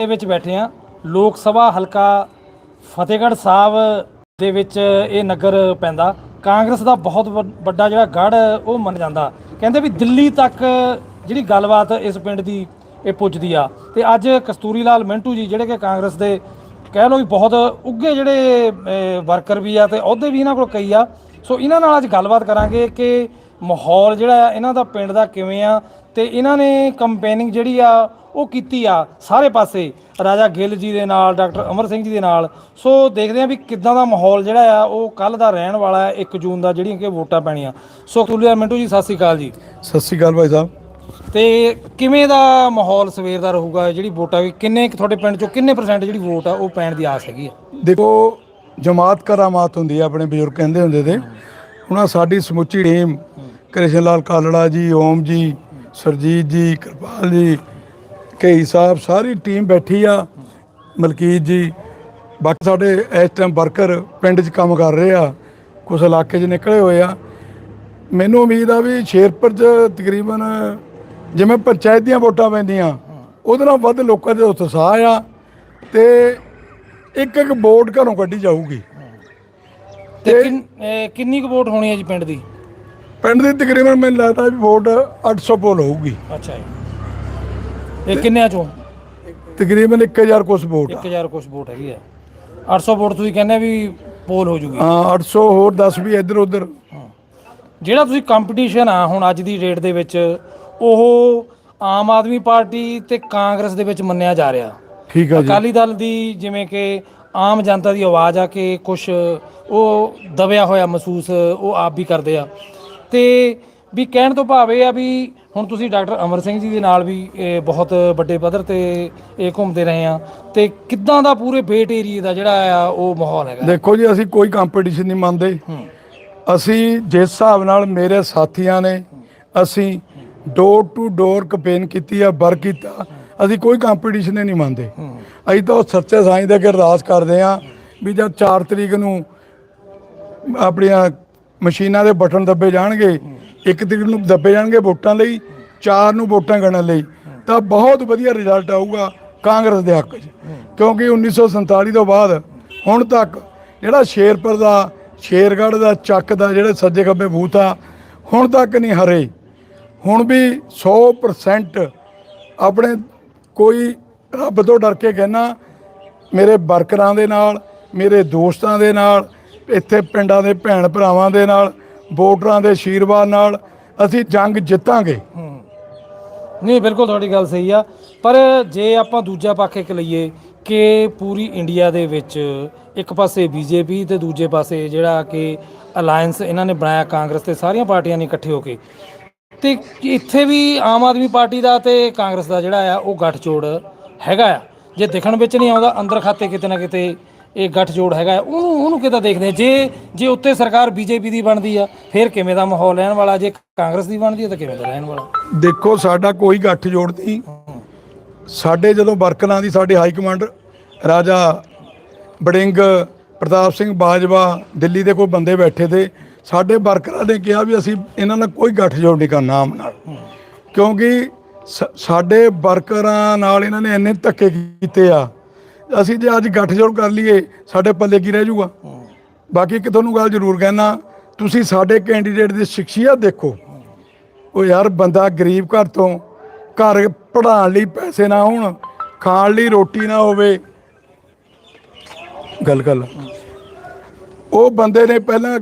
ਦੇ ਵਿੱਚ ਬੈਠੇ ਆ ਲੋਕ ਸਭਾ ਹਲਕਾ ਫਤਿਹਗੜ੍ਹ ਸਾਹਿਬ ਦੇ ਵਿੱਚ ਇਹ ਨਗਰ ਪੈਂਦਾ। ਕਾਂਗਰਸ ਦਾ ਬਹੁਤ ਵ- ਵੱਡਾ ਜਿਹੜਾ ਗੜ ਉਹ ਮੰਨ ਜਾਂਦਾ। ਕਹਿੰਦੇ ਵੀ ਦਿੱਲੀ ਤੱਕ ਜਿਹੜੀ ਗੱਲਬਾਤ ਇਸ ਪਿੰਡ ਦੀ ਇਹ ਪੁੱਜਦੀ ਆ। ਤੇ ਅੱਜ ਕਸਤੂਰੀ ਲਾਲ ਮਿੰਟੂ ਜੀ ਜਿਹੜੇ ਕਿ ਕਾਂਗਰਸ ਦੇ ਕਹਿ ਲਓ ਵੀ ਬਹੁਤ ਉੱਗੇ ਜਿਹੜੇ ਵਰਕਰ ਵੀ ਆ ਤੇ ਅਹੁਦੇ ਵੀ ਇਹਨਾਂ ਕੋਲ ਕਈ ਆ। ਸੋ ਇਹਨਾਂ ਨਾਲ ਅੱਜ ਗੱਲਬਾਤ ਕਰਾਂਗੇ ਕਿ ਮਾਹੌਲ ਜਿਹੜਾ ਇਹਨਾਂ ਦਾ ਪਿੰਡ ਦਾ ਕਿਵੇਂ ਆ ਤੇ ਇਹਨਾਂ ਨੇ ਕੰਪੇਨਿੰਗ ਜਿਹੜੀ ਆ ਉਹ ਕੀਤੀ ਆ ਸਾਰੇ ਪਾਸੇ। ਰਾਜਾ ਗਿੱਲ ਜੀ ਦੇ ਨਾਲ ਡਾਕਟਰ ਅਮਰ ਸਿੰਘ ਜੀ ਦੇ ਨਾਲ। ਸੋ ਦੇਖਦੇ ਆ ਵੀ ਕਿੱਦਾਂ ਦਾ ਮਾਹੌਲ ਜਿਹੜਾ ਆ ਉਹ ਕੱਲ ਦਾ ਰਹਿਣ ਵਾਲਾ ਹੈ 1 ਜੂਨ ਦਾ ਜਿਹੜੀਆਂ ਕਿ ਵੋਟਾਂ ਪੈਣੀਆਂ। ਸੋ ਤੁਲਿਆ ਮਿੰਟੂ ਜੀ ਸਤਿ ਸ੍ਰੀ ਅਕਾਲ ਜੀ। ਸਤਿ ਸ਼੍ਰੀ ਅਕਾਲ ਭਾਈ ਸਾਹਿਬ। ਤੇ ਕਿਵੇਂ ਦਾ ਮਾਹੌਲ ਸਵੇਰ ਦਾ ਰਹੂਗਾ ਜਿਹੜੀ ਵੋਟਾਂ ਵੀ ਕਿੰਨੇ ਕੁ ਤੁਹਾਡੇ ਪਿੰਡ ਚੋਂ ਕਿੰਨੇ ਪਰਸੈਂਟ ਜਿਹੜੀ ਵੋਟ ਆ ਉਹ ਪੈਣ ਦੀ ਆਸ ਹੈਗੀ ਆ? ਦੇਖੋ ਜਮਾਤ ਕਰਾਮਾਤ ਹੁੰਦੀ ਆ ਆਪਣੇ ਬਜ਼ੁਰਗ ਕਹਿੰਦੇ ਹੁੰਦੇ ਤੇ। ਹੁਣ ਆਹ ਸਾਡੀ ਸਮੁੱਚੀ ਟੀਮ ਕ੍ਰਿਸ਼ਨ ਲਾਲ ਕਾਲੜਾ ਜੀ ਓਮ ਜੀ ਸਰਜੀਤ ਜੀ ਕਿਰਪਾਲ ਜੀ ਕਈ ਸਾਹਿਬ ਸਾਰੀ ਟੀਮ ਬੈਠੀ ਆ। ਮਲਕੀਤ ਜੀ ਬਾਕੀ ਸਾਡੇ ਇਸ ਟਾਈਮ ਵਰਕਰ ਪਿੰਡ 'ਚ ਕੰਮ ਕਰ ਰਹੇ ਆ। ਕੁਝ ਇਲਾਕੇ 'ਚ ਨਿਕਲੇ ਹੋਏ ਆ। ਮੈਨੂੰ ਉਮੀਦ ਆ ਵੀ ਸ਼ੇਰਪੁਰ 'ਚ ਤਕਰੀਬਨ ਜਿਵੇਂ ਪੰਚਾਇਤ ਦੀਆਂ ਵੋਟਾਂ ਪੈਂਦੀਆਂ ਉਹਦੇ ਨਾਲ ਵੱਧ ਲੋਕਾਂ ਦੇ ਉਤਸ਼ਾਹ ਆ ਤੇ ਇੱਕ ਇੱਕ ਵੋਟ ਘਰੋਂ ਕੱਢੀ ਜਾਊਗੀ। ਤੇ ਕਿੰਨ- ਕੁ ਵੋਟ ਹੋਣੀ ਹੈ ਜੀ ਪਿੰਡ ਦੀ? ਪਿੰਡ ਦੀ ਤਕਰੀਬਨ ਮੈਨੂੰ ਲੱਗਦਾ ਵੀ ਵੋਟ 800 ਪੋਲ ਹੋਊਗੀ। ਅੱਛਾ ਜੀ। ਇਹ ਕਿੰਨਿਆਂ ਚੋਂ? ਤਕਰੀਬਨ 1000 ਕੁਛ ਵੋਟ ਆ। 1000 ਕੁਛ ਵੋਟ ਹੈਗੀ ਆ। 800 ਵੋਟ ਤੁਸੀਂ ਕਹਿੰਦੇ ਵੀ ਪੋਲ ਹੋ ਜੂਗੀ। ਹਾਂ 800 ਹੋਰ 10 ਵੀ ਇੱਧਰ ਉੱਧਰ। ਜਿਹੜਾ ਤੁਸੀਂ ਕੰਪੀਟੀਸ਼ਨ ਆ ਹੁਣ ਅੱਜ ਦੀ ਡੇਟ ਦੇ ਵਿੱਚ ਉਹ ਆਮ ਆਦਮੀ ਪਾਰਟੀ ਤੇ ਕਾਂਗਰਸ ਦੇ ਵਿੱਚ ਮੰਨਿਆ ਜਾ ਰਿਹਾ। ਠੀਕ ਆ ਜੀ। ਅਕਾਲੀ ਦਲ ਦੀ ਜਿਵੇਂ ਕਿ ਆਮ ਜਨਤਾ ਦੀ ਆਵਾਜ਼ ਆ ਕਿ ਕੁਝ ਉਹ ਦਬਿਆ ਹੋਇਆ ਮਹਿਸੂਸ ਉਹ ਆਪ ਵੀ ਕਰਦੇ ਆ। ਤੇ ਵੀ ਕਹਿਣ ਤੋਂ ਭਾਵ ਇਹ ਆ ਵੀ ਹੁਣ ਤੁਸੀਂ ਡਾਕਟਰ ਅਮਰ ਸਿੰਘ ਜੀ ਦੇ ਨਾਲ ਵੀ ਇਹ ਬਹੁਤ ਵੱਡੇ ਪੱਧਰ ਤੇ ਇਹ ਘੁੰਮਦੇ ਰਹੇ ਆ ਤੇ ਕਿੱਦਾਂ ਦਾ ਪੂਰੇ ਬੇਟ ਏਰੀਏ ਦਾ ਜਿਹੜਾ ਆ ਉਹ ਮਾਹੌਲ ਹੈਗਾ? ਦੇਖੋ ਜੀ ਅਸੀਂ ਕੋਈ ਕੰਪੀਟੀਸ਼ਨ ਨਹੀਂ ਮੰਨਦੇ। ਅਸੀਂ ਜਿਸ ਹਿਸਾਬ ਨਾਲ ਮੇਰੇ ਸਾਥੀਆਂ ਨੇ ਅਸੀਂ ਡੋਰ ਟੂ ਡੋਰ ਕੈਂਪੇਨ ਕੀਤੀ ਆ ਵਰਕ ਕੀਤਾ ਅਸੀਂ ਕੋਈ ਕੰਪੀਟੀਸ਼ਨ ਨਹੀਂ ਮੰਨਦੇ। ਅਸੀਂ ਤਾਂ ਸੱਚੇ ਸਾਈਂ ਦੇ ਅੱਗੇ ਅਰਦਾਸ ਕਰਦੇ ਆ ਵੀ ਜਦ 4 ਤਰੀਕ ਨੂੰ ਆਪਣੀਆਂ ਮਸ਼ੀਨਾਂ ਦੇ ਬਟਨ ਦੱਬੇ ਜਾਣਗੇ, ਇੱਕ ਤਰੀਕ ਨੂੰ ਦੱਬੇ ਜਾਣਗੇ ਵੋਟਾਂ ਲਈ, ਚਾਰ ਨੂੰ ਵੋਟਾਂ ਗਣਨ ਲਈ। ਤਾਂ ਬਹੁਤ ਵਧੀਆ ਰਿਜ਼ਲਟ ਆਊਗਾ ਕਾਂਗਰਸ ਦੇ ਹੱਕ 'ਚ। ਕਿਉਂਕਿ 1947 ਤੋਂ ਬਾਅਦ ਹੁਣ ਤੱਕ ਜਿਹੜਾ ਸ਼ੇਰਪੁਰ ਦਾ, ਸ਼ੇਰਗੜ੍ਹ ਦਾ, ਚੱਕ ਦਾ ਜਿਹੜੇ ਸੱਜੇ ਖੱਬੇ ਬੂਥ ਆ, ਹੁਣ ਤੱਕ ਨਹੀਂ ਹਰੇ। ਹੁਣ ਵੀ 100% ਆਪਣੇ ਕੋਈ ਰੱਬ ਤੋਂ ਡਰ ਕੇ ਕਹਿਣਾ ਮੇਰੇ ਵਰਕਰਾਂ ਦੇ ਨਾਲ, ਮੇਰੇ ਦੋਸਤਾਂ ਦੇ ਨਾਲ ਇੱਥੇ ਪਿੰਡਾਂ ਦੇ ਭੈਣ ਭਰਾਵਾਂ ਦੇ ਨਾਲ, ਵੋਟਰਾਂ ਦੇ ਆਸ਼ੀਰਵਾਦ ਨਾਲ ਅਸੀਂ ਜੰਗ ਜਿੱਤਾਂਗੇ। ਨਹੀਂ, ਬਿਲਕੁਲ ਤੁਹਾਡੀ ਗੱਲ ਸਹੀ ਆ। ਪਰ ਜੇ ਆਪਾਂ ਦੂਜਾ ਪੱਖ ਇੱਕ ਲਈਏ ਕਿ ਪੂਰੀ ਇੰਡੀਆ ਦੇ ਵਿੱਚ ਇੱਕ ਪਾਸੇ ਬੀਜੇਪੀ ਤੇ ਦੂਜੇ ਪਾਸੇ ਜਿਹੜਾ ਕਿ ਅਲਾਈਅੰਸ ਇਹਨਾਂ ਨੇ ਬਣਾਇਆ ਕਾਂਗਰਸ ਤੇ, ਸਾਰੀਆਂ ਪਾਰਟੀਆਂ ਨੇ ਇਕੱਠੇ ਹੋ ਕੇ। ਤੇ ਇੱਥੇ ਵੀ ਆਮ ਆਦਮੀ ਪਾਰਟੀ ਦਾ ਤੇ ਕਾਂਗਰਸ ਦਾ ਜਿਹੜਾ ਆ, ਉਹ ਗੱਠਜੋੜ ਹੈਗਾ ਆ। ਜੇ ਦਿਖਣ ਵਿੱਚ ਨਹੀਂ ਆਉਂਦਾ, ਅੰਦਰ ਖਾਤੇ ਕਿਤੇ ਨਾ ਕਿਤੇ ਇਹ ਗੱਠਜੋੜ ਹੈਗਾ। ਉਹਨੂੰ ਉਹਨੂੰ ਕਿਦਾਂ ਦੇਖਦੇ ਆ? ਜੇ ਜੇ ਉੱਤੇ ਸਰਕਾਰ ਬੀਜੇਪੀ ਦੀ ਬਣਦੀ ਆ ਫਿਰ ਕਿਵੇਂ ਦਾ ਮਾਹੌਲ ਰਹਿਣ ਵਾਲਾ? ਜੇ ਕਾਂਗਰਸ ਦੀ ਬਣਦੀ ਆ ਤਾਂ ਕਿਵੇਂ ਦਾ ਰਹਿਣ ਵਾਲਾ? ਦੇਖੋ ਸਾਡਾ ਕੋਈ ਗੱਠ ਜੋੜ ਨਹੀਂ ਸਾਡੇ ਜਦੋਂ ਵਰਕਰਾਂ ਦੀ ਸਾਡੇ ਹਾਈ ਕਮਾਂਡ ਰਾਜਾ ਬੜਿੰਗ ਪ੍ਰਤਾਪ ਸਿੰਘ ਬਾਜਵਾ ਦਿੱਲੀ ਦੇ ਕੋਈ ਬੰਦੇ ਬੈਠੇ ਤੇ ਸਾਡੇ ਵਰਕਰਾਂ ਨੇ ਕਿਹਾ ਵੀ ਅਸੀਂ ਇਹਨਾਂ ਨਾਲ ਕੋਈ ਗੱਠ ਜੋੜ ਨਹੀਂ ਕਰਨਾ ਆਮ ਨਾਲ। ਕਿਉਂਕਿ ਸ- ਸਾਡੇ ਵਰਕਰਾਂ ਨਾਲ ਇਹਨਾਂ ਨੇ ਇੰਨੇ ਧੱਕੇ ਕੀਤੇ ਆ ਅਸੀਂ ਜੇ ਅੱਜ ਗੱਠਜੋੜ ਕਰ ਲਈਏ, ਸਾਡੇ ਪੱਲੇ ਕੀ ਰਹਿ ਜਾਊਗਾ? ਬਾਕੀ ਇੱਕ ਤੁਹਾਨੂੰ ਗੱਲ ਜ਼ਰੂਰ ਕਹਿਣਾ, ਤੁਸੀਂ ਸਾਡੇ ਕੈਂਡੀਡੇਟ ਦੀ ਸ਼ਖਸੀਅਤ ਦੇਖੋ। ਉਹ ਯਾਰ ਬੰਦਾ ਗਰੀਬ ਘਰ ਤੋਂ ਘਰ ਪੜਾਉਣ ਲਈ ਪੈਸੇ ਨਾ ਹੋਣ, ਖਾਣ ਲਈ ਰੋਟੀ ਨਾ ਹੋਵੇ। ਗੱਲ ਗੱਲ ਉਹ ਬੰਦੇ ਨੇ ਪਹਿਲਾਂ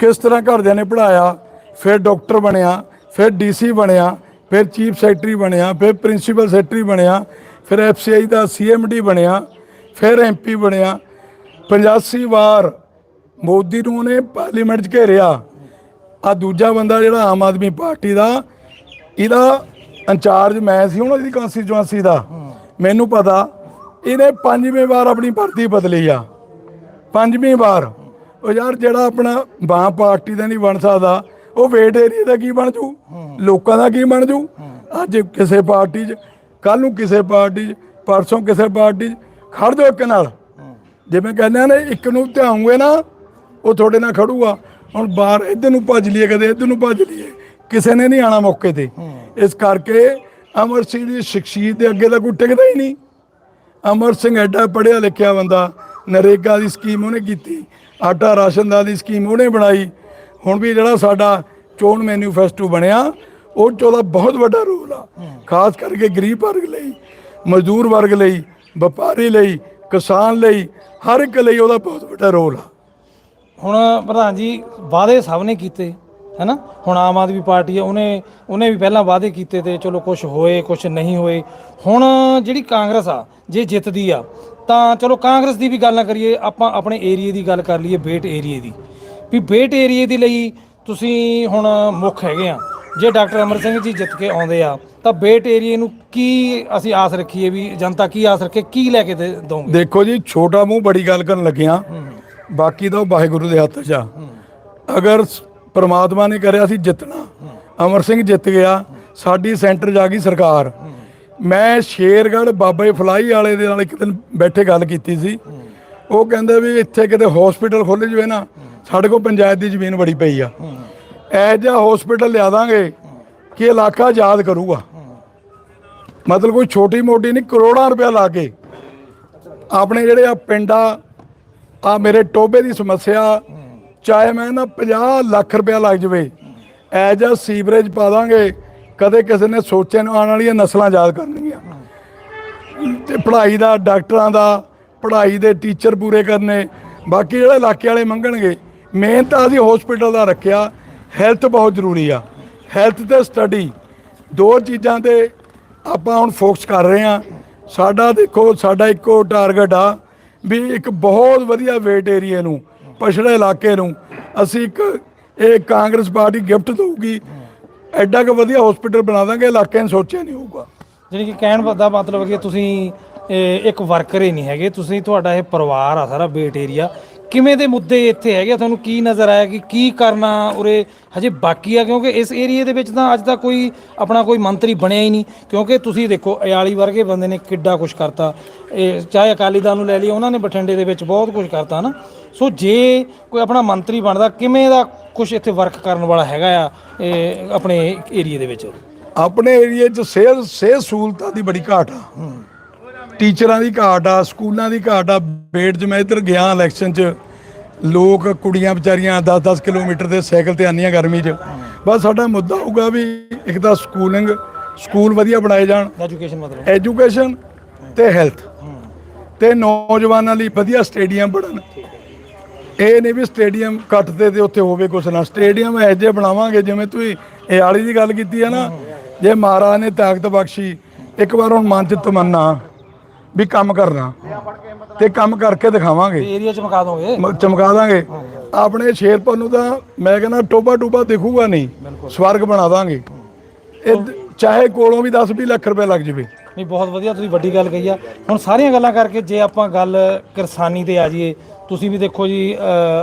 ਕਿਸ ਤਰ੍ਹਾਂ ਘਰਦਿਆਂ ਨੇ ਪੜਾਇਆ ਫਿਰ ਡਾਕਟਰ ਬਣਿਆ, ਫਿਰ ਡੀਸੀ ਬਣਿਆ, ਫਿਰ ਚੀਫ ਸੈਕਟਰੀ ਬਣਿਆ, ਫਿਰ ਪ੍ਰਿੰਸੀਪਲ ਸੈਕਟਰੀ ਬਣਿਆ ਫਿਰ ਐਫਸੀਆਈ ਦਾ ਸੀਐਮਡੀ ਬਣਿਆ ਫਿਰ ਐਮਪੀ ਬਣਿਆ। 85 ਵਾਰ ਮੋਦੀ ਨੂੰ ਉਹਨੇ ਪਾਰਲੀਮੈਂਟ 'ਚ ਘੇਰਿਆ। ਆ ਦੂਜਾ ਬੰਦਾ ਜਿਹੜਾ ਆਮ ਆਦਮੀ ਪਾਰਟੀ ਦਾ ਇਹਦਾ ਇੰਚਾਰਜ ਮੈਂ ਸੀ ਉਹਨਾਂ ਦੀ ਕਨਸਟੀਚੁਐਂਸੀ ਦਾ। ਮੈਨੂੰ ਪਤਾ ਇਹਨੇ ਪੰਜਵੀਂ ਵਾਰ ਆਪਣੀ ਭਰਤੀ ਬਦਲੀ ਆ। ਪੰਜਵੀਂ ਵਾਰ। ਉਹ ਯਾਰ ਜਿਹੜਾ ਆਪਣਾ ਬਾਂ ਪਾਰਟੀ ਦਾ ਨਹੀਂ ਬਣ ਸਕਦਾ ਉਹ ਵੇਟ ਏਰੀਆ ਦਾ ਕੀ ਬਣ ਜੂ? ਲੋਕਾਂ ਦਾ ਕੀ ਬਣ ਜੂ? ਅੱਜ ਕਿਸੇ ਪਾਰਟੀ 'ਚ ਕੱਲ ਨੂੰ ਕਿਸੇ ਪਾਰਟੀ 'ਚ ਪਰਸੋਂ ਕਿਸੇ ਪਾਰਟੀ 'ਚ ਖੜ ਜਾਓ ਇੱਕ ਨਾਲ। ਜਿਵੇਂ ਕਹਿੰਦੇ ਆ ਨੇ ਇੱਕ ਨੂੰ ਧਿਆਉਂਗੇ ਨਾ ਉਹ ਤੁਹਾਡੇ ਨਾਲ ਖੜੂਗਾ। ਹੁਣ ਬਾਹਰ ਇੱਧਰ ਨੂੰ ਭੱਜ ਲਈਏ ਕਦੇ ਇੱਧਰ ਨੂੰ ਭੱਜ ਲਈਏ। ਕਿਸੇ ਨੇ ਨਹੀਂ ਆਣਾ ਮੌਕੇ ਤੇ। ਇਸ ਕਰਕੇ ਅਮਰ ਸਿੰਘ ਦੀ ਸ਼ਖਸੀਅਤ ਦੇ ਅੱਗੇ ਤਾਂ ਕੋਈ ਟਿਕਦਾ ਹੀ ਨਹੀਂ। ਅਮਰ ਸਿੰਘ ਐਡਾ ਪੜ੍ਹਿਆ ਲਿਖਿਆ ਬੰਦਾ ਨਰੇਗਾ ਦੀ ਸਕੀਮ ਉਹਨੇ ਕੀਤੀ ਆਟਾ ਰਾਸ਼ਨ ਦਾ ਦੀ ਸਕੀਮ ਉਹਨੇ ਬਣਾਈ। ਹੁਣ ਵੀ ਜਿਹੜਾ ਸਾਡਾ ਚੋਣ ਮੈਨੀਫੈਸਟੋ ਬਣਿਆ ਉਹ 'ਚ ਉਹਦਾ ਬਹੁਤ ਵੱਡਾ ਰੋਲ ਆ। ਖਾਸ ਕਰਕੇ ਗਰੀਬ ਵਰਗ ਲਈ, ਮਜ਼ਦੂਰ ਵਰਗ ਲਈ, ਵਪਾਰੀ ਲਈ, ਕਿਸਾਨ ਲਈ, ਹਰ ਇੱਕ ਲਈ ਉਹਦਾ ਬਹੁਤ ਵੱਡਾ ਰੋਲ ਆ। ਹੁਣ ਪ੍ਰਧਾਨ ਜੀ, ਵਾਅਦੇ ਸਭ ਨੇ ਕੀਤੇ, ਹੈਨਾ? ਹੁਣ ਆਮ ਆਦਮੀ ਪਾਰਟੀ ਹੈ ਉਹਨੇ ਉਹਨੇ ਵੀ ਪਹਿਲਾਂ ਵਾਅਦੇ ਕੀਤੇ ਤੇ ਚਲੋ ਕੁਝ ਹੋਏ ਕੁਝ ਨਹੀਂ ਹੋਏ। ਹੁਣ ਜਿਹੜੀ ਕਾਂਗਰਸ ਆ, ਜੇ ਜਿੱਤਦੀ ਆ, ਤਾਂ ਚਲੋ ਕਾਂਗਰਸ ਦੀ ਵੀ ਗੱਲ ਨਾ ਕਰੀਏ, ਆਪਾਂ ਆਪਣੇ ਏਰੀਏ ਦੀ ਗੱਲ ਕਰ ਲਈਏ, ਬੇਟ ਏਰੀਏ ਦੀ। ਵੀ ਬੇਟ ਏਰੀਏ ਦੇ ਲਈ ਤੁਸੀਂ ਹੁਣ ਮੁੱਖ ਹੈਗੇ ਆ। ਜੇ ਡਾਕਟਰ ਅਮਰ ਸਿੰਘ ਜੀ ਜਿੱਤ ਕੇ ਆਉਂਦੇ ਆ, ਤਾਂ ਬੇਟ ਏਰੀਏ ਨੂੰ ਕੀ ਅਸੀਂ ਆਸ ਰੱਖੀਏ ਵੀ ਜਨਤਾ ਕੀ ਆਸ ਰੱਖੇ, ਕੀ ਲੈ ਕੇ ਦੇ- ਦੇਖੋ ਜੀ, ਛੋਟਾ ਮੂੰਹ ਬੜੀ ਗੱਲ ਕਰਨ ਲੱਗਿਆ, ਬਾਕੀ ਤਾਂ ਉਹ ਵਾਹਿਗੁਰੂ ਦੇ ਹੱਥ 'ਚ ਆ। ਅਗਰ ਸ- ਪ੍ਰਮਾਤਮਾ ਨੇ ਕਰਿਆ ਸੀ ਜਿੱਤਣਾ, ਅਮਰ ਸਿੰਘ ਜਿੱਤ ਗਿਆ, ਸਾਡੀ ਸੈਂਟਰ ਜਾ ਗਈ ਸਰਕਾਰ। ਮੈਂ ਸ਼ੇਰਗੜ੍ਹ ਬਾਬੇ ਫਲਾਈ ਵਾਲੇ ਦੇ ਨਾਲ ਇੱਕ ਦਿਨ ਬੈਠੇ ਗੱਲ ਕੀਤੀ ਸੀ। ਉਹ ਕਹਿੰਦੇ ਵੀ ਇੱਥੇ ਕਿਤੇ ਹਸਪੀਟਲ ਖੋਲ੍ਹੇ ਜਵੇ ਨਾ, ਸਾਡੇ ਕੋਲ ਪੰਚਾਇਤ ਦੀ ਜ਼ਮੀਨ ਬੜੀ ਪਈ ਆ। ਇਹ ਜਿਹਾ ਹਸਪੀਟਲ ਲਿਆ ਦਾਂਗੇ ਕਿ ਇਲਾਕਾ ਆਜ਼ਾਦ ਕਰੂਗਾ। ਮਤਲਬ ਕੋਈ ਛੋਟੀ ਮੋਟੀ ਨਹੀਂ, ਕਰੋੜਾਂ ਰੁਪਇਆ ਲਾ ਕੇ। ਆਪਣੇ ਜਿਹੜੇ ਆ ਪਿੰਡਾਂ ਆ ਮੇਰੇ ਟੋਬੇ ਦੀ ਸਮੱਸਿਆ, ਚਾਹੇ ਮੈਂ ਨਾ 50 ਲੱਖ ਰੁਪਇਆ ਲੱਗ ਜਵੇ ਐਜ ਆ ਸੀਵਰੇਜ ਪਾ ਦਾਂਗੇ, ਕਦੇ ਕਿਸੇ ਨੇ ਸੋਚਿਆ ਨੂੰ ਆਉਣ ਵਾਲੀਆਂ ਨਸਲਾਂ ਯਾਦ ਕਰਨਗੀਆਂ। ਤੇ ਪੜ੍ਹਾਈ ਦਾ, ਡਾਕਟਰਾਂ ਦਾ, ਪੜ੍ਹਾਈ ਦੇ ਟੀਚਰ ਪੂਰੇ ਕਰਨੇ, ਬਾਕੀ ਜਿਹੜੇ ਇਲਾਕੇ ਵਾਲੇ ਮੰਗਣਗੇ ਮੇਨ ਤਾਂ ਅਸੀਂ ਹਸਪੀਟਲ ਦਾ ਰੱਖਿਆ। ਹੈਲਥ ਬਹੁਤ ਜ਼ਰੂਰੀ ਆ। ਹੈਲਥ ਤੇ ਸਟੱਡੀ ਦੋ ਚੀਜ਼ਾਂ ਤੇ ਆਪਾਂ ਹੁਣ ਫੋਕਸ ਕਰ ਰਹੇ ਆ ਸਾਡਾ ਦੇਖੋ ਸਾਡਾ ਇੱਕੋ ਟਾਰਗੇਟ ਆ ਵੀ ਇੱਕ ਬਹੁਤ ਵਧੀਆ ਵੇਟ ਏਰੀਆ ਨੂੰ ਪਛੜੇ ਇਲਾਕੇ ਨੂੰ ਅਸੀਂ ਇੱਕ ਇਹ ਕਾਂਗਰਸ ਪਾਰਟੀ ਗਿਫਟ ਦੇਊਗੀ। ਐਡਾ ਕੁ ਵਧੀਆ ਹਸਪੀਟਲ ਬਣਾ ਦਾਂਗੇ ਇਲਾਕੇ ਨੇ ਸੋਚਿਆ ਨਹੀਂ ਹੋਊਗਾ। ਜਿਹੜੀ ਕਿ ਕਹਿਣ ਦਾ ਮਤਲਬ ਕਿ ਤੁਸੀਂ ਇਹ, ਇੱਕ ਵਰਕਰ ਹੀ ਨਹੀਂ ਹੈਗੇ। ਤੁਸੀਂ ਤੁਹਾਡਾ ਇਹ ਪਰਿਵਾਰ ਆ ਸਾਰਾ ਬੇਟ ਏਰੀਆ ਕਿਵੇਂ ਦੇ ਮੁੱਦੇ ਇੱਥੇ ਹੈਗੇ ਆ? ਤੁਹਾਨੂੰ ਕੀ ਨਜ਼ਰ ਆਇਆ ਕਿ ਕੀ ਕਰਨਾ ਉਰੇ ਹਜੇ ਬਾਕੀ ਆ? ਕਿਉਂਕਿ ਇਸ ਏਰੀਏ ਦੇ ਵਿੱਚ ਤਾਂ ਅੱਜ ਤੱਕ ਕੋਈ ਆਪਣਾ ਕੋਈ ਮੰਤਰੀ ਬਣਿਆ ਹੀ ਨਹੀਂ। ਕਿਉਂਕਿ ਤੁਸੀਂ ਦੇਖੋ, ਅਯਾਲੀ ਵਰਗੇ ਬੰਦੇ ਨੇ ਕਿੱਡਾ ਕੁਝ ਕਰਤਾ। ਇਹ ਚਾਹੇ ਅਕਾਲੀ ਦਲ ਨੂੰ ਲੈ ਲਈ ਉਹਨਾਂ ਨੇ ਬਠਿੰਡੇ ਦੇ ਵਿੱਚ ਬਹੁਤ ਕੁਝ ਕਰਤਾ ਨਾ ਸੋ ਜੇ ਕੋਈ ਆਪਣਾ ਮੰਤਰੀ ਬਣਦਾ, ਕਿਵੇਂ ਦਾ ਕੁਝ ਇੱਥੇ ਵਰਕ ਕਰਨ ਵਾਲਾ ਹੈਗਾ ਆ, ਇਹ ਆਪਣੇ ਏਰੀਏ ਦੇ ਵਿੱਚ? ਆਪਣੇ ਏਰੀਏ 'ਚ ਸਿਹਤ ਸਿਹਤ ਸਹੂਲਤਾਂ ਦੀ ਬੜੀ ਘਾਟ ਆ। ਟੀਚਰਾਂ ਦੀ ਘਾਟ ਆ ਸਕੂਲਾਂ ਦੀ ਘਾਟ ਆ। ਬੇਟ 'ਚ ਮੈਂ ਇੱਧਰ ਗਿਆ ਇਲੈਕਸ਼ਨ 'ਚ। ਲੋਕ ਕੁੜੀਆਂ ਵਿਚਾਰੀਆਂ 10-10 ਕਿਲੋਮੀਟਰ ਦੇ ਸਾਈਕਲ ਤੇ ਆਉਂਦੀਆਂ ਗਰਮੀ 'ਚ। ਬਸ ਸਾਡਾ ਮੁੱਦਾ ਹੋਊਗਾ ਵੀ ਇੱਕ ਤਾਂ ਸਕੂਲਿੰਗ ਸਕੂਲ ਵਧੀਆ ਬਣਾਏ ਜਾਣ। ਐਜੂਕੇਸ਼ਨ ਮਤਲਬ? ਐਜੂਕੇਸ਼ਨ ਤੇ ਹੈਲਥ ਤੇ ਨੌਜਵਾਨਾਂ ਲਈ ਵਧੀਆ ਸਟੇਡੀਅਮ ਬਣਨ। ਇਹ ਨਹੀਂ ਵੀ ਸਟੇਡੀਅਮ ਕੱਟਦੇ ਤੇ ਉੱਥੇ ਹੋਵੇ ਕੁਛ ਨਾ। ਸਟੇਡੀਅਮ ਇਹੋ ਜਿਹੇ ਬਣਾਵਾਂਗੇ ਜਿਵੇਂ ਤੁਸੀਂ ਇਹ ਵਾਲੀ ਦੀ ਗੱਲ ਕੀਤੀ ਹੈ ਨਾ। ਜੇ ਮਹਾਰਾਜ ਨੇ ਤਾਕਤ ਬਖਸ਼ੀ। ਇੱਕ ਵਾਰ ਹੁਣ ਮਨ ਚ ਤਮੰਨਾ। ਵੀ ਕੰਮ ਕਰਨਾ। ਤੇ ਕੰਮ ਕਰਕੇ ਦਿਖਾਵਾਂਗੇ। ਏਰੀਆ ਚ ਮਕਾ ਦੋਗੇ? ਮ- ਚਮਕਾ ਦਾਂਗੇ। ਆਪਣੇ ਸ਼ੇਰਪੁਰ ਨੂੰ ਤਾਂ ਮੈਂ ਕਹਿੰਦਾ ਟੋਬਾ ਟੋਬਾ ਦਿਖੂਗਾ ਨਹੀਂ। ਸਵਰਗ ਬਣਾ ਦਾਂਗੇ। ਇਹ ਦ- ਚਾਹੇ ਕੋਲੋਂ ਵੀ 10 20 ਲੱਖ ਰੁਪਏ ਲੱਗ ਜਵੇ। ਨਹੀਂ ਬਹੁਤ ਵਧੀਆ ਤੁਸੀਂ ਵੱਡੀ ਗੱਲ ਕਹੀ ਆ। ਹੁਣ ਸਾਰੀਆਂ ਗੱਲਾਂ ਕਰਕੇ ਜੇ ਆਪਾਂ ਗੱਲ ਕਿਰਸਾਨੀ ਤੇ ਆ ਜਾਈਏ ਤੁਸੀਂ ਵੀ ਦੇਖੋ ਜੀ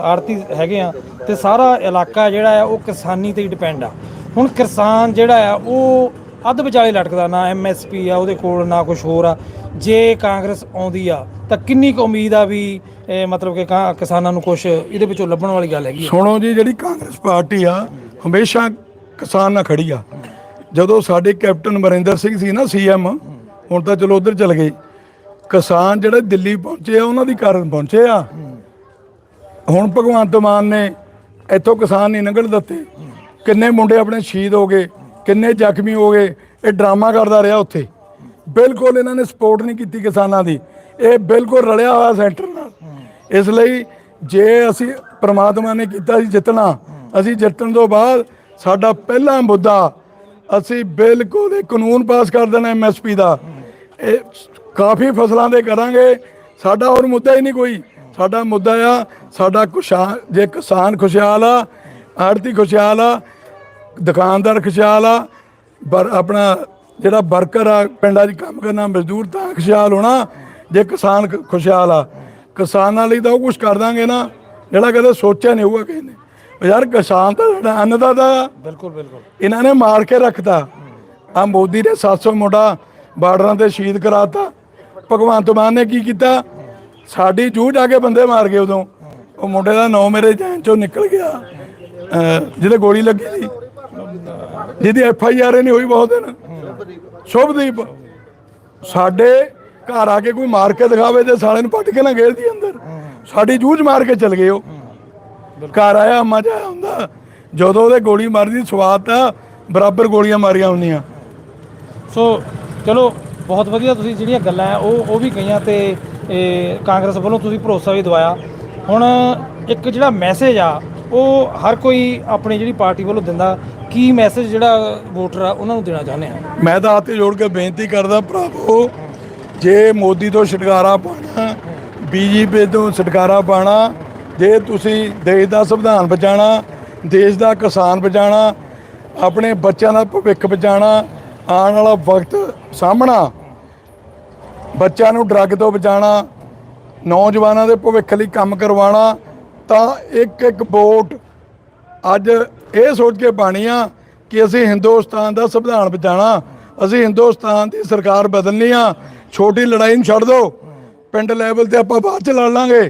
ਆੜਤੀ ਹੈਗੇ ਆ ਤੇ ਸਾਰਾ ਇਲਾਕਾ ਜਿਹੜਾ ਆ ਉਹ ਕਿਰਸਾਨੀ ਤੇ ਹੀ ਡਿਪੈਂਡ ਆ। ਹੁਣ ਕਿਸਾਨ ਜਿਹੜਾ ਆ ਉਹ ਅੱਧ ਵਿਚਾਲੇ ਲਟਕਦਾ ਨਾ ਐਮਐਸਪੀ ਆ ਉਹਦੇ ਕੋਲ ਨਾ ਕੁਝ ਹੋਰ ਆ। ਜੇ ਕਾਂਗਰਸ ਆਉਂਦੀ ਆ, ਤਾਂ ਕਿੰਨੀ ਕੁ ਉਮੀਦ ਆ ਵੀ, ਇਹ ਮਤਲਬ ਕਿ ਕਾਂ- ਕਿਸਾਨਾਂ ਨੂੰ ਕੁਝ ਇਹਦੇ ਵਿੱਚੋਂ ਲੱਭਣ ਵਾਲੀ ਗੱਲ ਹੈਗੀ ਆ? ਸੁਣੋ ਜੀ, ਜਿਹੜੀ ਕਾਂਗਰਸ ਪਾਰਟੀ ਆ, ਹਮੇਸ਼ਾ ਕਿਸਾਨ ਨਾਲ ਖੜੀ ਆ। ਜਦੋਂ ਸਾਡੇ ਕੈਪਟਨ ਅਮਰਿੰਦਰ ਸਿੰਘ ਸੀ ਨਾ ਸੀਐਮ ਹੁਣ ਤਾਂ ਚਲੋ ਉਧਰ ਚਲ ਗਏ। ਕਿਸਾਨ ਜਿਹੜੇ ਦਿੱਲੀ ਪਹੁੰਚੇ ਆ, ਉਹਨਾਂ ਦੀ ਕਾਰਨ ਪਹੁੰਚੇ ਆ। ਹੁਣ ਭਗਵੰਤ ਮਾਨ ਨੇ ਇੱਥੋਂ ਕਿਸਾਨ ਨਹੀਂ ਲੰਘਣ ਦਿੱਤੇ। ਕਿੰਨੇ ਮੁੰਡੇ ਆਪਣੇ ਸ਼ਹੀਦ ਹੋ ਗਏ, ਕਿੰਨੇ ਜ਼ਖਮੀ ਹੋ ਗਏ, ਇਹ ਡਰਾਮਾ ਕਰਦਾ ਰਿਹਾ ਉੱਥੇ। ਬਿਲਕੁਲ ਇਹਨਾਂ ਨੇ ਸਪੋਰਟ ਨਹੀਂ ਕੀਤੀ ਕਿਸਾਨਾਂ ਦੀ। ਇਹ ਬਿਲਕੁਲ ਰਲਿਆ ਹੋਇਆ ਸੈਂਟਰ ਨਾਲ। ਇਸ ਲਈ ਜੇ ਅਸੀਂ ਪ੍ਰਮਾਤਮਾ ਨੇ ਕੀਤਾ ਸੀ ਜਿੱਤਣਾ, ਅਸੀਂ ਜਿੱਤਣ ਤੋਂ ਬਾਅਦ ਸਾਡਾ ਪਹਿਲਾ ਮੁੱਦਾ ਅਸੀਂ ਬਿਲਕੁਲ ਇਹ ਕਾਨੂੰਨ ਪਾਸ ਕਰ ਦੇਣਾ ਐਮਐਸਪੀ ਦਾ। ਇਹ ਕਾਫੀ ਫਸਲਾਂ ਦੇ ਕਰਾਂਗੇ। ਸਾਡਾ ਹੋਰ ਮੁੱਦਾ ਹੀ ਨਹੀਂ ਕੋਈ। ਸਾਡਾ ਮੁੱਦਾ ਆ, ਸਾਡਾ ਕੁਸ਼ਾਲ ਜੇ ਕਿਸਾਨ ਖੁਸ਼ਹਾਲ ਆ ਆੜਤੀ ਖੁਸ਼ਹਾਲ ਆ, ਦੁਕਾਨਦਾਰ ਖੁਸ਼ਹਾਲ ਆ, ਪਰ ਆਪਣਾ ਜਿਹੜਾ ਵਰਕਰ ਆ ਪਿੰਡਾਂ 'ਚ ਕੰਮ ਕਰਨਾ ਮਜ਼ਦੂਰ ਤਾਂ ਖੁਸ਼ਹਾਲ ਹੋਣਾ ਜੇ ਕਿਸਾਨ ਖੁਸ਼ਹਾਲ ਆ। ਕਿਸਾਨਾਂ ਲਈ ਤਾਂ ਉਹ ਕੁਝ ਕਰ ਦਾਂਗੇ ਨਾ ਜਿਹੜਾ ਕਦੇ ਸੋਚਿਆ ਨਹੀਂ ਹੋਊਗਾ ਕਿਸੇ ਨੇ। ਯਾਰ ਕਿਸਾਨ ਤਾਂ ਸਾਡਾ ਅੰਨਦਾਤਾ ਬਿਲਕੁਲ ਬਿਲਕੁਲ। ਇਹਨਾਂ ਨੇ ਮਾਰ ਕੇ ਰੱਖਤਾ। ਆ ਮੋਦੀ ਨੇ 700 ਮੁੰਡਾ ਬਾਰਡਰਾਂ ਤੇ ਸ਼ਹੀਦ ਕਰਾਤਾ। ਭਗਵੰਤ ਮਾਨ ਨੇ ਕੀ ਕੀਤਾ? ਸਾਡੀ ਜੂਝ ਆ ਕੇ ਬੰਦੇ ਮਾਰ ਗਏ ਉਦੋਂ। ਉਹ ਮੁੰਡੇ ਦਾ ਨਾਂ ਮੇਰੇ ਜਹਿਨ ਚੋਂ ਨਿਕਲ ਗਿਆ। ਜਿਹਦੇ ਗੋਲੀ ਲੱਗੀ ਸੀ। ਜਿਹਦੀ ਐਫ ਆਈ ਆਰ ਨਹੀਂ ਹੋਈ ਬਹੁਤ ਦਿਨ। ਸ਼ੁਭਦੀਪ। ਸਾਡੇ ਘਰ ਆ ਕੇ ਕੋਈ ਮਾਰ ਕੇ ਦਿਖਾਵੇ ਤੇ ਸਾਲੇ ਨੂੰ ਪੱਟ ਕੇ ਨਾ ਗੇਲਦੀ ਅੰਦਰ। ਸਾਡੀ ਜੂਝ ਮਾਰ ਕੇ ਚਲ ਗਏ ਉਹ। ਘਰ ਆਇਆ ਮਜ਼ਾ ਹੁੰਦਾ ਜਦੋਂ ਉਹਦੇ ਗੋਲੀ ਮਾਰਦੀ ਸਵਾਦ ਤਾਂ ਬਰਾਬਰ ਗੋਲੀਆਂ ਮਾਰੀਆਂ ਹੁੰਦੀਆਂ। ਸੋ ਚਲੋ ਬਹੁਤ ਵਧੀਆ ਤੁਸੀਂ ਜਿਹੜੀਆਂ ਗੱਲਾਂ ਉਹ ਉਹ ਵੀ ਕਹੀਆਂ ਤੇ ਇਹ ਕਾਂਗਰਸ ਵੱਲੋਂ ਤੁਸੀਂ ਭਰੋਸਾ ਵੀ ਦਵਾਇਆ। ਹੁਣ ਇੱਕ ਜਿਹੜਾ ਮੈਸੇਜ ਆ ਉਹ ਹਰ ਕੋਈ ਆਪਣੀ ਜਿਹੜੀ ਪਾਰਟੀ ਵੱਲੋਂ ਦਿੰਦਾ ਕੀ ਮੈਸੇਜ ਜਿਹੜਾ ਵੋਟਰ ਆ, ਉਹਨਾਂ ਨੂੰ ਦੇਣਾ ਚਾਹੁੰਦੇ ਆ? ਮੈਂ ਤਾਂ ਹੱਥ ਜੋੜ ਕੇ ਬੇਨਤੀ ਕਰਦਾ ਭਰਾਵੋ, ਜੇ ਮੋਦੀ ਤੋਂ ਛੁਟਕਾਰਾ ਪਾਣਾ ਬੀਜੇਪੀ ਤੋਂ ਛੁਟਕਾਰਾ ਪਾਣਾ ਜੇ ਤੁਸੀਂ ਦੇਸ਼ ਦਾ ਸੰਵਿਧਾਨ ਬਚਾਉਣਾ, ਦੇਸ਼ ਦਾ ਕਿਸਾਨ ਬਚਾਉਣਾ, ਆਪਣੇ ਬੱਚਿਆਂ ਦਾ ਭਵਿੱਖ ਬਚਾਉਣਾ, ਆਉਣ ਵਾਲਾ ਵਕਤ ਸਾਹਮਣਾ, ਬੱਚਿਆਂ ਨੂੰ ਡਰੱਗ ਤੋਂ ਬਚਾਉਣਾ, ਨੌਜਵਾਨਾਂ ਦੇ ਭਵਿੱਖ ਲਈ ਕੰਮ ਕਰਵਾਉਣਾ, ਤਾਂ ਇੱਕ ਇੱਕ ਵੋਟ ਅੱਜ ਇਹ ਸੋਚ ਕੇ ਪਾਣੀ ਆ ਕਿ ਅਸੀਂ ਹਿੰਦੁਸਤਾਨ ਦਾ ਸੰਵਿਧਾਨ ਬਚਾਉਣਾ ਅਸੀਂ ਹਿੰਦੁਸਤਾਨ ਦੀ ਸਰਕਾਰ ਬਦਲਣੀ ਆ ਛੋਟੀ ਲੜਾਈ ਨੂੰ ਛੱਡ ਦਿਓ ਪਿੰਡ ਲੈਵਲ ਤੇ ਆਪਾਂ ਬਾਅਦ ਚ ਲੜ ਲਾਂਗੇ।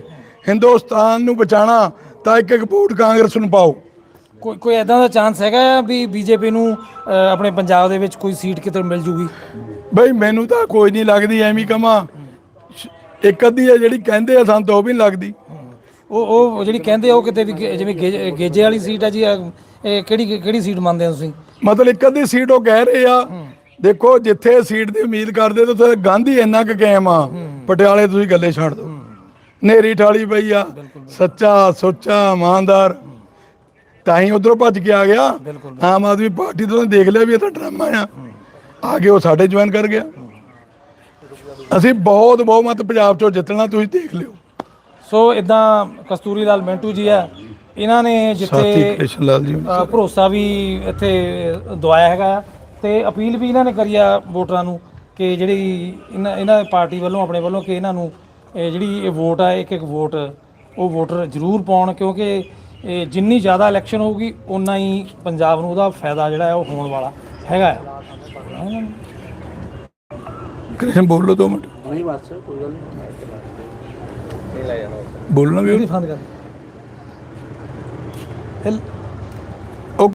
ਹਿੰਦੁਸਤਾਨ ਨੂੰ ਬਚਾਉਣਾ ਤਾਂ ਇੱਕ ਇੱਕ ਵੋਟ ਕਾਂਗਰਸ ਨੂੰ ਪਾਓ। ਕੋਈ ਕੋਈ ਐਦਾਂ ਦਾ ਚਾਂਸ ਹੈਗਾ ਆ ਵੀ ਬੀਜੇਪੀ ਨੂੰ ਆਪਣੇ ਪੰਜਾਬ ਦੇ ਵਿੱਚ ਕੋਈ ਸੀਟ ਕਿਤੇ ਮਿਲ ਜੂਗੀ? ਬਈ ਮੈਨੂੰ ਤਾਂ ਕੋਈ ਨਹੀਂ ਲੱਗਦੀ ਐਵੇਂ ਕਮਾ ਇੱਕ ਅੱਧੀ ਹੈ ਜਿਹੜੀ ਕਹਿੰਦੇ ਆ ਸਾਨੂੰ ਤਾਂ ਉਹ ਵੀ ਨਹੀਂ ਲੱਗਦੀ। ਉਹ ਉਹ ਜਿਹੜੀ ਕਹਿੰਦੇ ਉਹ ਕਿਤੇ ਵੀ ਜਿਵੇਂ ਗੇਜੇ ਵਾਲੀ ਸੀਟ ਆ ਜੀ ਇਹ ਕਿਹੜੀ ਕਿਹੜੀ ਸੀਟ ਮੰਨਦੇ ਆ ਤੁਸੀਂ? ਮਤਲਬ ਇੱਕ ਅੱਧੀ ਸੀਟ ਉਹ ਕਹਿ ਰਹੇ ਆ ਦੇਖੋ ਜਿੱਥੇ ਸੀਟ ਦੀ ਉਮੀਦ ਕਰਦੇ ਤੇ ਉੱਥੇ ਗਾਂਧੀ ਇੰਨਾ ਕੁ ਕਾਇਮ ਆ। ਪਟਿਆਲੇ ਤੁਸੀਂ ਗੱਲੇ ਛੱਡ ਦਿਓ। ਨੇਰੀ ਠਾਲੀ ਪਈ ਆ। ਸੱਚਾ ਸੁੱਚਾ ਇਮਾਨਦਾਰ। ਤਾਂ ਹੀ ਉਧਰੋਂ ਭੱਜ ਕੇ ਆ ਗਿਆ। ਆਮ ਆਦਮੀ ਪਾਰਟੀ ਤੋਂ ਦੇਖ ਲਿਆ ਵੀ ਇਹ ਤਾਂ ਡਰਾਮਾ ਆ। ਆ ਕੇ ਉਹ ਸਾਡੇ ਜੁਆਇਨ ਕਰ ਗਿਆ। ਅਸੀਂ ਬਹੁਤ ਬਹੁਮਤ ਪੰਜਾਬ ਚੋਂ ਜਿੱਤਣਾ ਤੁਸੀਂ ਦੇਖ ਲਿਓ। ਸੋ ਇਦਾਂ ਕਸਤੂਰੀ ਲਾਲ ਮਿੰਟੂ ਜੀ ਆ ਇਹਨਾਂ ਨੇ ਸਾਥੀ ਜਿੱਥੇ ਕ੍ਰਿਸ਼ਨ ਲਾਲ ਜੀ ਅ, ਭਰੋਸਾ ਵੀ ਇੱਥੇ ਦਵਾਇਆ ਹੈਗਾ ਆ ਤੇ ਅਪੀਲ ਵੀ ਇਹਨਾਂ ਨੇ ਕਰੀ ਆ ਵੋਟਰਾਂ ਨੂੰ ਕਿ ਜਿਹੜੀ ਇਹਨਾਂ ਇਹਨਾਂ ਪਾਰਟੀ ਵੱਲੋਂ ਆਪਣੇ ਵੱਲੋਂ ਕਿ ਇਹਨਾਂ ਨੂੰ ਇਹ ਜਿਹੜੀ ਇਹ ਵੋਟ ਆ ਇੱਕ ਇੱਕ ਵੋਟ ਉਹ ਵੋਟਰ ਜ਼ਰੂਰ ਪਾਉਣ ਕਿਉਂਕਿ ਇਹ ਜਿੰਨੀ ਜ਼ਿਆਦਾ ਇਲੈਕਸ਼ਨ ਹੋਊਗੀ ਉਨਾ ਹੀ ਪੰਜਾਬ ਨੂੰ ਉਹਦਾ ਫਾਇਦਾ ਜਿਹੜਾ ਹੈ ਉਹ ਹੋਣ ਵਾਲਾ ਹੈਗਾ ਆ। ਕ੍ਰਿਸ਼ਨ ਬੋਲੋ ਦੋ ਮਿੰਟ। ਨਹੀਂ ਬਸ ਕੋਈ ਗੱਲ ਨਹੀਂ। ਬੋਲਣਾ ਵੀ ਇਹਦੀ ਫੰਦ ਕਰ هل